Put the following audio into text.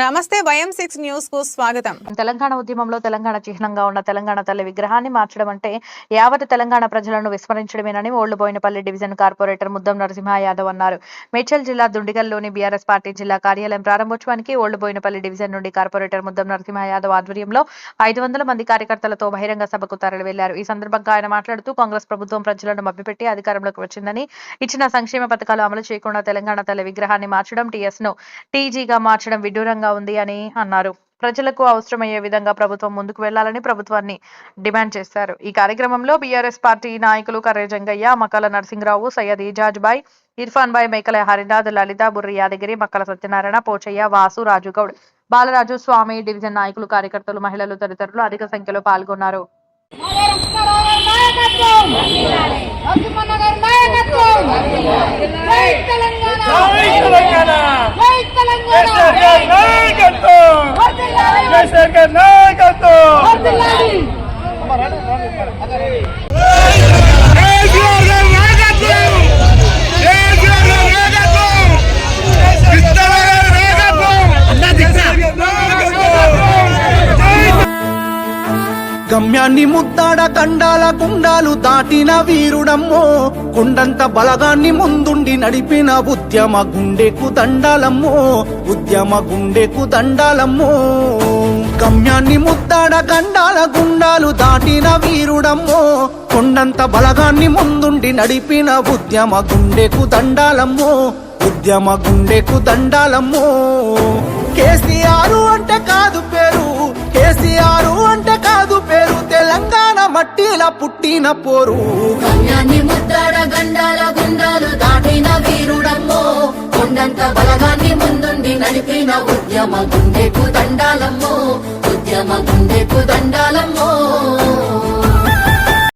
నమస్తే వయం సిక్స్ న్యూస్కు స్వాగతం. తెలంగాణ ఉద్యమంలో తెలంగాణ చిహ్నంగా ఉన్న తెలంగాణ తల్లి విగ్రహాన్ని మార్చడం అంటే యావత్ తెలంగాణ ప్రజలను విస్మరించడమేనని ఓళ్ళుబోయినపల్లి డివిజన్ కార్పొరేటర్ ముద్దం నరసింహ యాదవ్ అన్నారు. మేడ్చల్ జిల్లా దుండిగల్లోని బీఆర్ఎస్ పార్టీ జిల్లా కార్యాలయం ప్రారంభోత్సవానికి ఓళ్ళుబోయినపల్లి డివిజన్ నుండి కార్పొరేటర్ ముద్దం నరసింహ యాదవ్ ఆధ్వర్యంలో ఐదు వందల మంది కార్యకర్తలతో బహిరంగ సభకు తరలి వెళ్ళారు ఈ సందర్భంగా ఆయన మాట్లాడుతూ కాంగ్రెస్ ప్రభుత్వం ప్రజలను మభ్యపెట్టి అధికారంలోకి వచ్చిందని ఇచ్చిన సంక్షేమ పథకాలు అమలు చేయకుండా తెలంగాణ తల్లి విగ్రహాన్ని మార్చడం టీఎస్ను టీజీగా మార్చడం విడ్డూరంగా ఉంది అని అన్నారు. ప్రజలకు అవసరమయ్యే విధంగా ప్రభుత్వం ముందుకు వెళ్ళాలని ప్రభుత్వాన్ని డిమాండ్ చేశారు. ఈ కార్యక్రమంలో బీఆర్ఎస్ పార్టీ నాయకులు Karre Jangaiah Makkala Narasimharao Syed Ijaz bye Irfan bye Mekala Harinath Lalitha Burri Yadagiri Makkala Satyanarayana Pochaiah Vasu Raju Goud Balaraju Swamy division నాయకులు కార్యకర్తలు మహిళలు తదితరులు అధిక సంఖ్యలో పాల్గొన్నారు. తెలంగాణ జై తెలంగాణ జై తెలంగాణ కేసీఆర్ గారి నాయకత్వం రాజశేఖర్ నాయకత్వం! గమ్యాన్ని ముద్దాడ కండాల కుండాలు దాటిన వీరుడమ్మో కొండంత బలగాన్ని ముందుండి నడిపిన ఉద్యమ గుండెకు దండాలమ్మో ఉద్యమ గుండెకు దండాలమ్మో. గమ్యాన్ని ముద్దాడ గండాల గుండాలు దాటిన వీరుడమ్మో. కొండంత బలగాన్ని ముందుండి నడిపిన ఉద్యమ గుండెకు దండాలమ్మో. ఉద్యమ గుండెకు దండాలమ్మో. కేసీఆర్ అంటే కాదు పేరు కేసీఆర్ అంటే కాదు పేరు. తెలంగాణ మట్టిల పుట్టిన పోరు. గమ్యాన్ని ముద్దాడ గండాల గుండాలు దాటిన వీరుడమ్మో. కొండంత బలగాన్ని ముందుండి నడిపిన ఉద్యమ గుండెకు దండాలమ్మో. ఉద్యమ గుండెకు దండాలమ్మో.